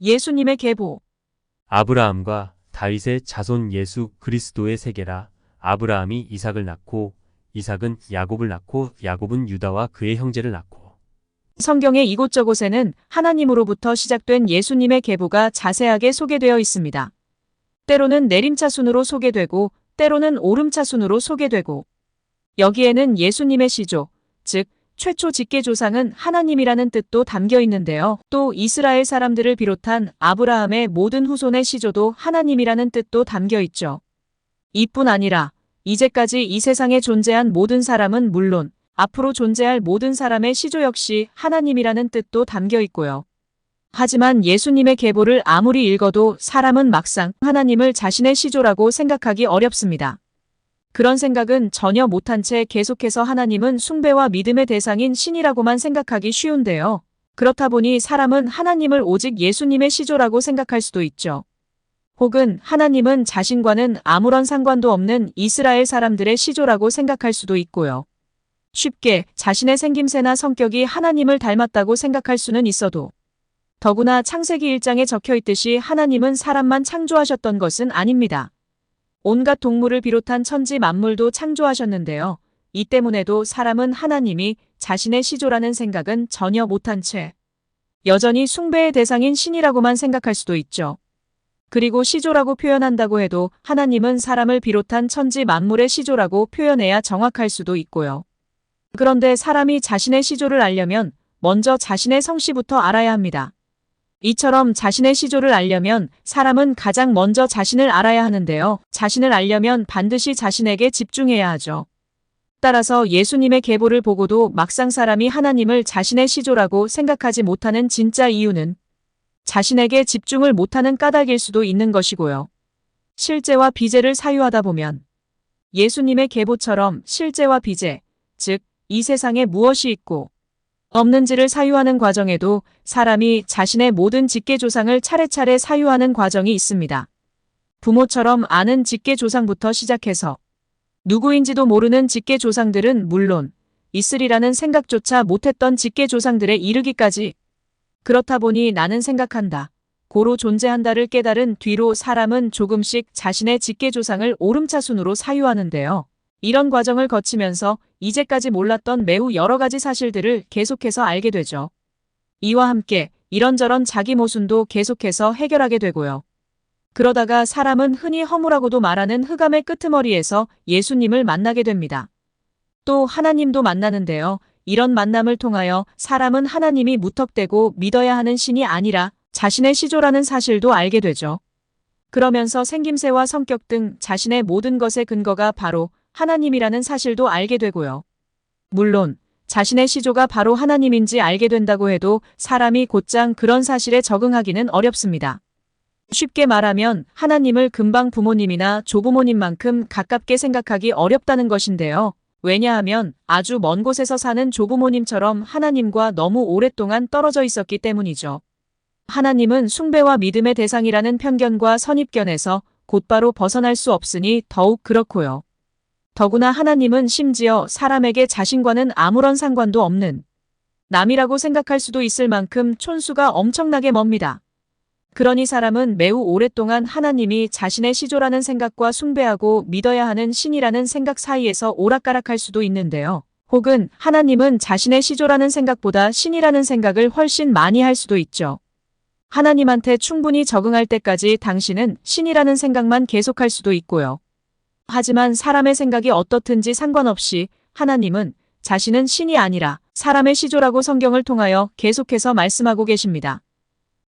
예수님의 계보. 아브라함과 다윗의 자손 예수 그리스도의 세계라. 아브라함이 이삭을 낳고 이삭은 야곱을 낳고 야곱은 유다와 그의 형제를 낳고 성경의 이곳저곳에는 하나님으로부터 시작된 예수님의 계보가 자세하게 소개되어 있습니다. 때로는 내림차 순으로 소개되고 때로는 오름차 순으로 소개되고 여기에는 예수님의 시조, 즉 최초 직계조상은 하나님이라는 뜻도 담겨 있는데요. 또 이스라엘 사람들을 비롯한 아브라함의 모든 후손의 시조도 하나님이라는 뜻도 담겨 있죠. 이뿐 아니라 이제까지 이 세상에 존재한 모든 사람은 물론 앞으로 존재할 모든 사람의 시조 역시 하나님이라는 뜻도 담겨 있고요. 하지만 예수님의 계보를 아무리 읽어도 사람은 막상 하나님을 자신의 시조라고 생각하기 어렵습니다. 그런 생각은 전혀 못한 채 계속해서 하나님은 숭배와 믿음의 대상인 신이라고만 생각하기 쉬운데요. 그렇다 보니 사람은 하나님을 오직 예수님의 시조라고 생각할 수도 있죠. 혹은 하나님은 자신과는 아무런 상관도 없는 이스라엘 사람들의 시조라고 생각할 수도 있고요. 쉽게 자신의 생김새나 성격이 하나님을 닮았다고 생각할 수는 있어도 더구나 창세기 1장에 적혀 있듯이 하나님은 사람만 창조하셨던 것은 아닙니다. 온갖 동물을 비롯한 천지 만물도 창조하셨는데요. 이 때문에도 사람은 하나님이 자신의 시조라는 생각은 전혀 못한 채 여전히 숭배의 대상인 신이라고만 생각할 수도 있죠. 그리고 시조라고 표현한다고 해도 하나님은 사람을 비롯한 천지 만물의 시조라고 표현해야 정확할 수도 있고요. 그런데 사람이 자신의 시조를 알려면 먼저 자신의 성씨부터 알아야 합니다. 이처럼 자신의 시조를 알려면 사람은 가장 먼저 자신을 알아야 하는데요. 자신을 알려면 반드시 자신에게 집중해야 하죠. 따라서 예수님의 계보를 보고도 막상 사람이 하나님을 자신의 시조라고 생각하지 못하는 진짜 이유는 자신에게 집중을 못하는 까닭일 수도 있는 것이고요. 실제와 비제를 사유하다 보면 예수님의 계보처럼 실제와 비제, 즉 이 세상에 무엇이 있고 없는지를 사유하는 과정에도 사람이 자신의 모든 직계조상을 차례차례 사유하는 과정이 있습니다. 부모처럼 아는 직계조상부터 시작해서 누구인지도 모르는 직계조상들은 물론 있으리라는 생각조차 못했던 직계조상들에 이르기까지 그렇다 보니 나는 생각한다. 고로 존재한다를 깨달은 뒤로 사람은 조금씩 자신의 직계조상을 오름차순으로 사유하는데요. 이런 과정을 거치면서 이제까지 몰랐던 매우 여러 가지 사실들을 계속해서 알게 되죠. 이와 함께 이런저런 자기 모순도 계속해서 해결하게 되고요. 그러다가 사람은 흔히 허무라고도 말하는 흑암의 끄트머리에서 예수님을 만나게 됩니다. 또 하나님도 만나는데요. 이런 만남을 통하여 사람은 하나님이 무턱대고 믿어야 하는 신이 아니라 자신의 시조라는 사실도 알게 되죠. 그러면서 생김새와 성격 등 자신의 모든 것의 근거가 바로 하나님이라는 사실도 알게 되고요. 물론 자신의 시조가 바로 하나님인지 알게 된다고 해도 사람이 곧장 그런 사실에 적응하기는 어렵습니다. 쉽게 말하면 하나님을 금방 부모님이나 조부모님만큼 가깝게 생각하기 어렵다는 것인데요. 왜냐하면 아주 먼 곳에서 사는 조부모님처럼 하나님과 너무 오랫동안 떨어져 있었기 때문이죠. 하나님은 숭배와 믿음의 대상이라는 편견과 선입견에서 곧바로 벗어날 수 없으니 더욱 그렇고요. 더구나 하나님은 심지어 사람에게 자신과는 아무런 상관도 없는 남이라고 생각할 수도 있을 만큼 촌수가 엄청나게 멉니다. 그러니 사람은 매우 오랫동안 하나님이 자신의 시조라는 생각과 숭배하고 믿어야 하는 신이라는 생각 사이에서 오락가락할 수도 있는데요. 혹은 하나님은 자신의 시조라는 생각보다 신이라는 생각을 훨씬 많이 할 수도 있죠. 하나님한테 충분히 적응할 때까지 당신은 신이라는 생각만 계속할 수도 있고요. 하지만 사람의 생각이 어떻든지 상관없이 하나님은 자신은 신이 아니라 사람의 시조라고 성경을 통하여 계속해서 말씀하고 계십니다.